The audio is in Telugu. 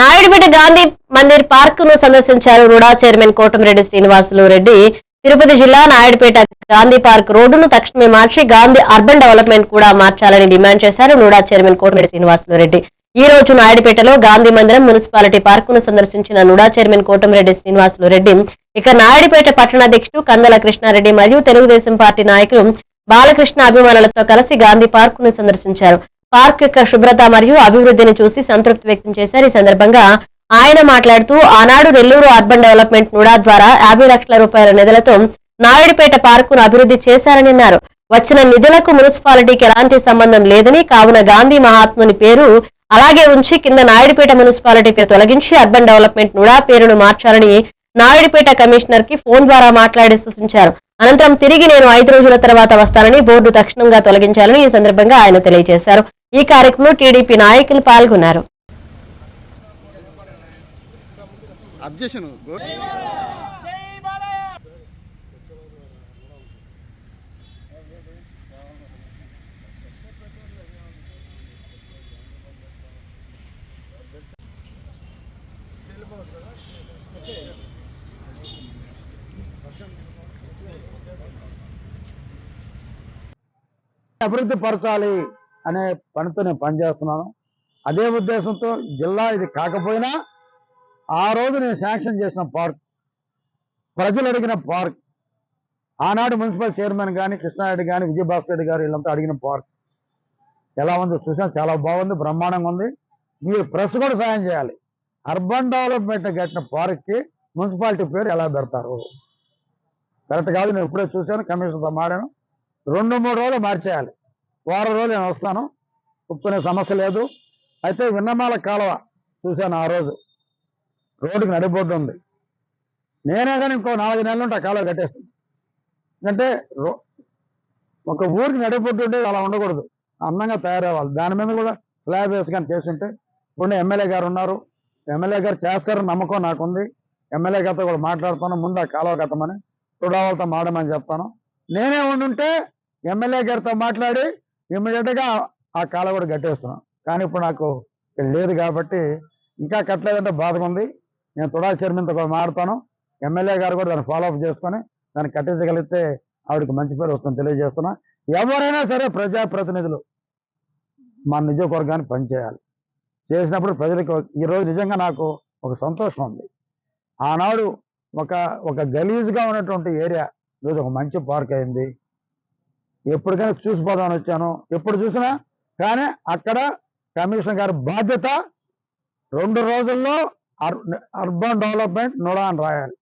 నాయుడుపేట గాంధీ మందిర్ పార్క్ను సందర్శించారు రుడా చైర్మన్ కోటమిరెడ్డి శ్రీనివాసులు రెడ్డి. తిరుపతి జిల్లా నాయుడుపేట గాంధీ పార్క్ రోడ్డును తక్షణమే మార్చి గాంధీ అర్బన్ డెవలప్మెంట్ కూడా మార్చాలని డిమాండ్ చేశారు నూడా చైర్మన్ కోటమిరెడ్డి శ్రీనివాసులు రెడ్డి. ఈ రోజు నాయుడుపేటలో గాంధీ మందిరం మున్సిపాలిటీ పార్క్ను సందర్శించిన నుడా చైర్మన్ కోటమిరెడ్డి శ్రీనివాసులు రెడ్డి. ఇక నాయుడుపేట పట్టణాధ్యక్షుడు కందల కృష్ణారెడ్డి మరియు తెలుగుదేశం పార్టీ నాయకులు బాలకృష్ణ అభిమానులతో కలిసి గాంధీ పార్క్ను సందర్శించారు. పార్క్ యొక్క శుభ్రత మరియు అభివృద్ధిని చూసి సంతృప్తి వ్యక్తం చేశారు. ఈ సందర్భంగా ఆయన మాట్లాడుతూ ఆనాడు నెల్లూరు అర్బన్ డెవలప్మెంట్ నుడా ద్వారా యాభై లక్షల రూపాయల నిధులతో నాయుడుపేట పార్కును అభివృద్ధి చేశారని అన్నారు. వచ్చిన నిధులకు మున్సిపాలిటీకి ఎలాంటి సంబంధం లేదని కావున గాంధీ మహాత్ముని పేరు అలాగే ఉంచి కింద నాయుడుపేట మున్సిపాలిటీ పేరు తొలగించి అర్బన్ డెవలప్మెంట్ నుడా పేరును మార్చాలని నాయుడుపేట కమిషనర్కి ఫోన్ ద్వారా మాట్లాడి సూచించారు. అనంతరం తిరిగి నేను ఐదు రోజుల తర్వాత వస్తానని బోర్డు తక్షణంగా తొలగించాలని ఈ సందర్భంగా ఆయన తెలియజేశారు. ఈ కార్యక్రమంలో టీడీపీ నాయకులు పాల్గొన్నారు. అభివృద్ధి పరచాలి. అనే పనితో నేను పనిచేస్తున్నాను అదే ఉద్దేశంతో జిల్లా ఇది కాకపోయినా ఆ రోజు నేను శాంక్షన్ చేసిన పార్క్ ప్రజలు అడిగిన పార్క్ ఆనాడు మున్సిపల్ చైర్మన్ కానీ కృష్ణారెడ్డి కానీ విజయభాస్కర్ రెడ్డి గారు వీళ్ళంతా అడిగిన పార్క్. ఎలా ఉందో చూసాను చాలా బాగుంది బ్రహ్మాండంగా ఉంది. మీరు ప్రెస్ కూడా సాయం చేయాలి. అర్బన్ డెవలప్మెంట్ కట్టిన పార్క్కి మున్సిపాలిటీ పేరు ఎలా పెడతారు? కరెక్ట్ కాదు నేను ఇప్పుడే చూశాను కమిషన్తో మాడాను రెండు మూడు రోజులు మార్చేయాలి. వారం రోజులు నేను వస్తాను. ఒప్పుకునే సమస్య లేదు. అయితే విన్నమాల కాలువ చూశాను ఆ రోజు. రోడ్డుకి నడిబొడ్డు ఉంది. నేనే కానీ ఇంకో నాలుగు నెలలు ఉంటే ఆ కాలువ కట్టేస్తుంది ఎందుకంటే రో ఒక ఊరికి నడిబొడ్డు ఉంటే అలా ఉండకూడదు. అందంగా తయారవ్వాలి. దాని మీద కూడా స్లాబ్ వేసి కానీ చేస్తుంటే ఇప్పుడు ఎమ్మెల్యే గారు ఉన్నారు. ఎమ్మెల్యే గారు చేస్తారని నమ్మకం నాకుంది. ఎమ్మెల్యే గారితో కూడా మాట్లాడుతాను. ముందు ఆ కాలువ కట్టమని తుడావాళ్ళతో మాడమని చెప్తాను. నేనే ఉండుంటే ఎమ్మెల్యే గారితో మాట్లాడి ఇమ్మీడియట్గా ఆ కాల కూడా కట్టేస్తున్నాం కానీ ఇప్పుడు నాకు లేదు కాబట్టి ఇంకా కట్టలేదంటే బాధగా ఉంది. నేను తుడా చైర్మన్తో కూడా మాడతాను ఎమ్మెల్యే గారు కూడా దాన్ని ఫాలోఅప్ చేసుకొని దాన్ని కట్టించగలిగితే ఆవిడకి మంచి పేరు వస్తుంది తెలియజేస్తున్నా. ఎవరైనా సరే ప్రజాప్రతినిధులు మన నియోజకవర్గాన్ని పనిచేయాలి. చేసినప్పుడు ప్రజలకు ఈరోజు నిజంగా నాకు ఒక సంతోషం ఉంది. ఆనాడు ఒక ఒక గలీజ్గా ఉన్నటువంటి ఏరియా. ఈరోజు ఒక మంచి పార్క్ అయింది. ఎప్పటికైనా చూసిపోదామని వచ్చాను. ఎప్పుడు చూసినా? కానీ అక్కడ కమిషన్ గారి బాధ్యత రెండు రోజుల్లో అర్- అర్బన్ డెవలప్మెంట్ నుడా అని రాయాలి.